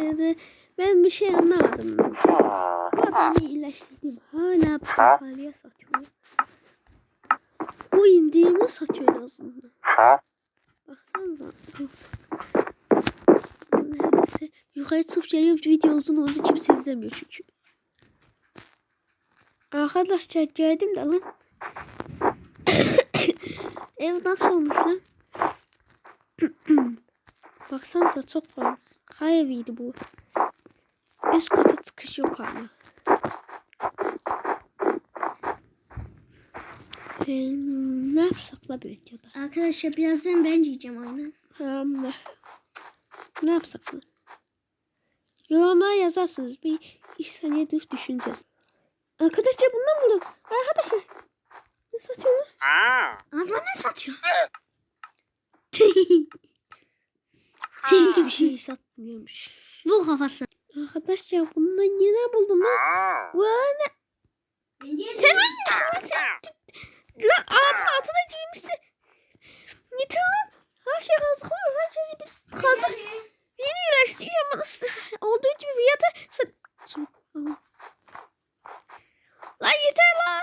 dedi. Ben bir şey anlamadım. Bu adamı iyileştirdim. Hala pahalıya satıyor. Bu indiğimi satıyor en azından. Baksanıza. Neyse. Yukarı sırf yayın video uzun oldu kimse izlemiyor çünkü. Arkadaşlar geldim de lan. Ev nasıl olmuş lan? Baksanıza çok var. Kay eviydi bu. Üst kata çıkış yok ama. Ee, ne yapsak la bir videoda? Arkadaşlar birazdan ben yiyeceğim aynen. Tamam da. Ne yapsak lan? Yorumlara yazarsınız. Bir iki saniye dur düşüneceğiz. Arkadaşlar bundan buldum. Arkadaşlar. Ne satıyorlar? Azman ne satıyor? Hiçbir şey Bilmiyormuş. Bu kafası. Arkadaşlar bunu da yine buldum ha. Böyle. Sen hangi Lan altın altına giymişsin. Yeter lan. Her şey kazık olur. Her şey bir kazık. Yeni iyileşti. Ama olduğu gibi bir yata. Lan yeter lan.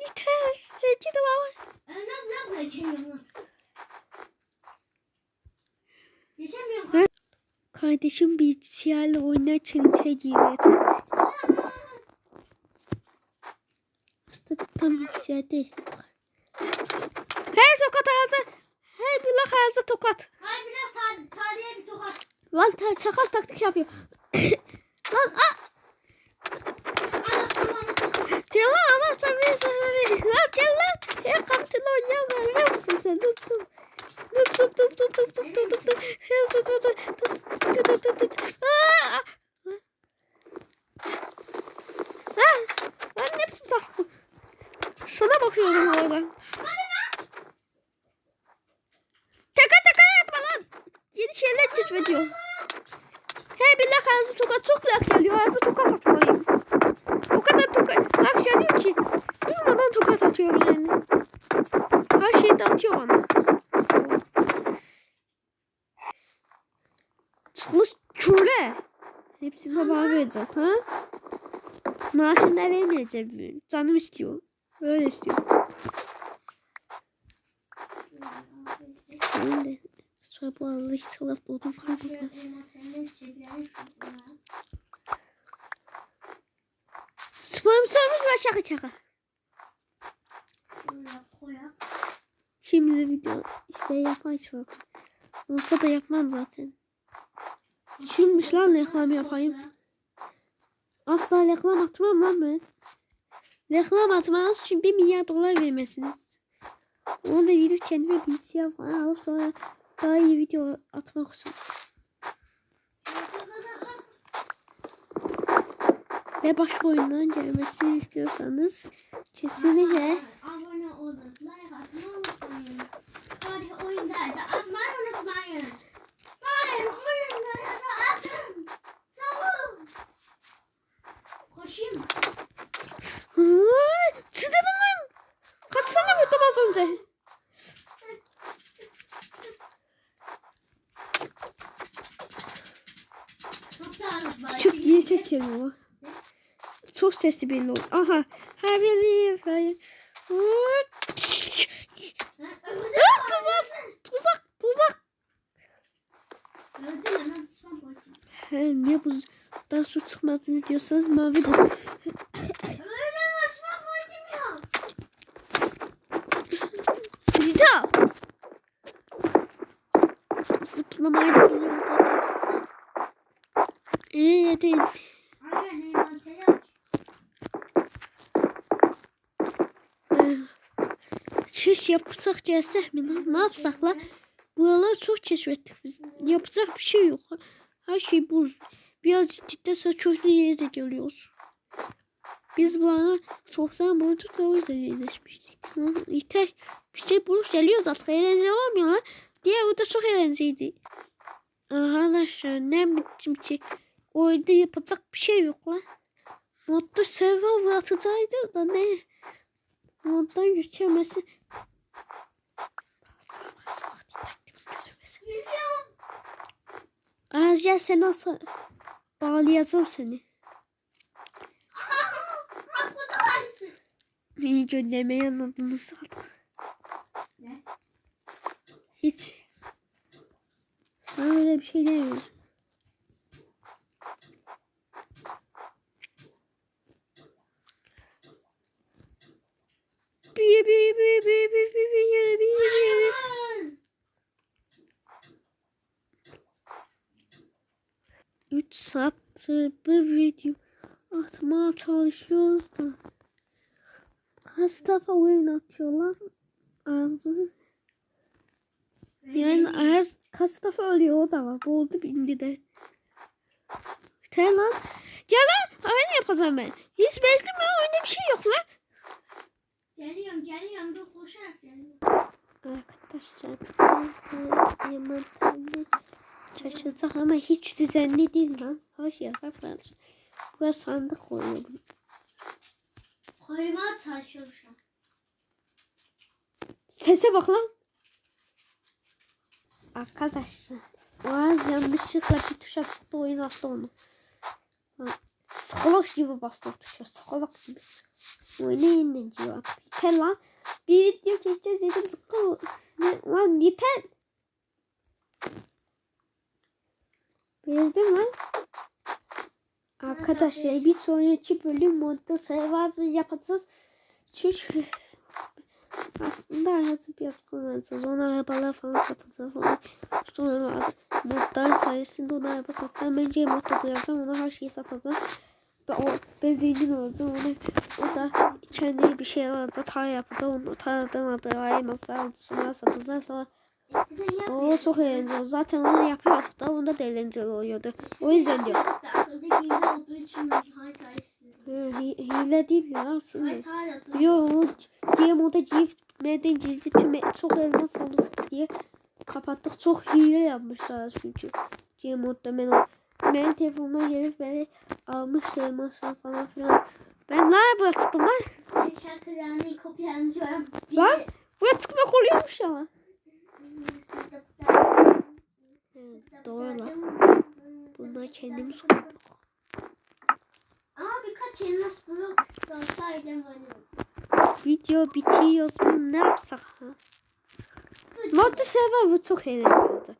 Yeter. Sevgilim ama. Ben ne yapacağım? Kardeşim bilgisayarla oynarken şey gibi. Aslında tam bilgisayar değil. Her tokat ağzı. Her blok ağzı tokat. Her blok tar tarihe bir tokat. Lan ta çakal taktik yapıyor. Lan ah! a. Cemal ama sen beni sevmemişsin. Lan gel lan. Ya kaptın oynayalım. Ne sen? Dur dur. Dur dur dur dur dur dur dur dur. Dur dur dur. Yeni şeyler keşfediyor. Hey bir lak ağzı tokat çok lak geliyor. Ağzı tokat atmalıyım. O kadar tokat lak geliyor ki. Durmadan tokat atıyorum yani. Her şeyi de atıyor bana. Çıkmış çöre. Hepsini bana verecek ha? Maaşını da vermeyeceğim. Canım istiyor. Böyle istiyor. Ben de hiç salat oldum kalmadı. Spam sormuş var şaka şaka. Şimdi de video işte yaparsın. Olsa da yapmam zaten. Şimdimiş lan reklam yapayım. Asla reklam atmam lan ben. Reklam atmaz için bir milyar dolar vermesiniz. Onu da gidip kendime bilgisayar falan alıp sonra daha iyi video atmak için. Ve başka oyundan gelmesini istiyorsanız kesinlikle ama. Çok sesi belli oldu. Aha. I believe I... tuzak. Tuzak. Tuzak. Niye bu dansı çıkmadınız diyorsanız mavi de. Rida. Zıplamayı biliyorum. İyi değil. Keş yapsak gelsek mi lan? Ne yapsak lan? Buraları çok keşfettik biz. Yapacak bir şey yok. Her şey buz. Biraz cidden sonra çok yere geliyoruz. Biz bu ara çoktan bulduk da o yüzden iyileşmiştik. Yeter. Bir şey bulup geliyoruz artık. Eğlenceli olmuyor lan. Diğer o da çok eğlenceliydi. Arkadaşlar ne biçim ki oyunda yapacak bir şey yok lan. Modda server atacaydı da ne? Moddan geçemesi. Aras gel seni nasıl bağlayacağım seni. İyi göndermeyi anladınız zaten. Ne? Hiç. Sana öyle bir şey demiyorum. 3 saattir bir video atmaya çalışıyoruz da. Kaç defa oyun atıyorlar? Arzu. Yani Arz kaç defa ölüyor o da var. Boğuldu bindi de. Yeter lan. Gel lan. Aynı yapacağım ben. Hiç bezdim ben. Öyle bir şey yok lan. Geliyorum geliyorum. Dur koşarak geliyorum. Arkadaşlar. Yemek şaşıracak ama hiç düzenli değil lan. Hoş yasak var. Buraya sandık çalışıyorum şu an. Sese bak lan. Arkadaşlar. Oğaz yanlışlıkla bir tuşa tıktı oyun attı onu. Salak gibi bastı o tuşa. Salak gibi. Oyunu yeniden diyor. Yeter lan. Bir video çekeceğiz dedim sıkı. Ne, lan yeter. Bezdim lan. Arkadaşlar bir sonraki bölüm modda survivor yapacağız. Çünkü aslında arası bir kullanacağız. Ona arabalar falan satacağız. Ona sonra modlar sayesinde ona araba satacağım. Bence modda duyacağım. Ona her şeyi satacağım. Ve o ben zengin olacağım. Ona, o da kendi bir şey alacak. Tar yapacak. Onu tarladan aldığı elmaslar alacağına satacağız. Sonra o çok eğlenceli. Zaten onu yapıyorduk da onda da eğlenceli oluyordu. O yüzden diyor. Akılda hile olduğu için değil ya aslında. Harita hala dur. Yo o GMO'da GFM'den gizli tüm çok elmas aldık diye kapattık. Çok hile yapmışlar çünkü. GMO'da ben o benim telefonuma gelip beni almıştı elmaslar falan filan. Ben nereye bıraktım lan? Şarkılarını kopyalıyorum. Lan buraya tıkmak oluyormuş ya lan. Hı, Doğru lan. Bunlar kendimiz koyduk. Ama birkaç elmas blok olsaydım hani. Video bitiyor. Bunu ne yapsak ha? Modda server çok eğlenceli.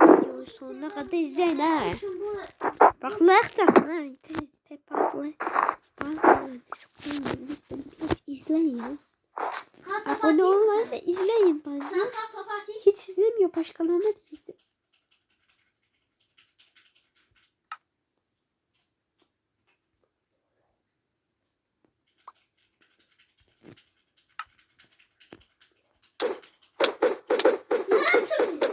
Videoyu sonuna kadar izleyin ha. Bu Bak takın ha. Te, te paslı. Hiç izleyin ya. Abone olmayı da izleyin bazen. Hiç izlemiyor başkalarına da izle. Güzel çalıyor.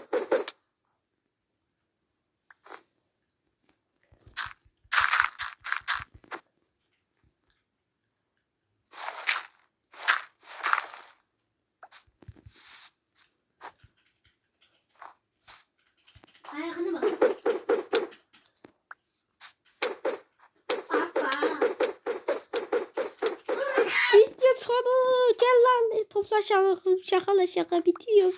Ayakını bak. Baba. Video sonu. Gel lan topla şaka, şakala şaka bitiyor.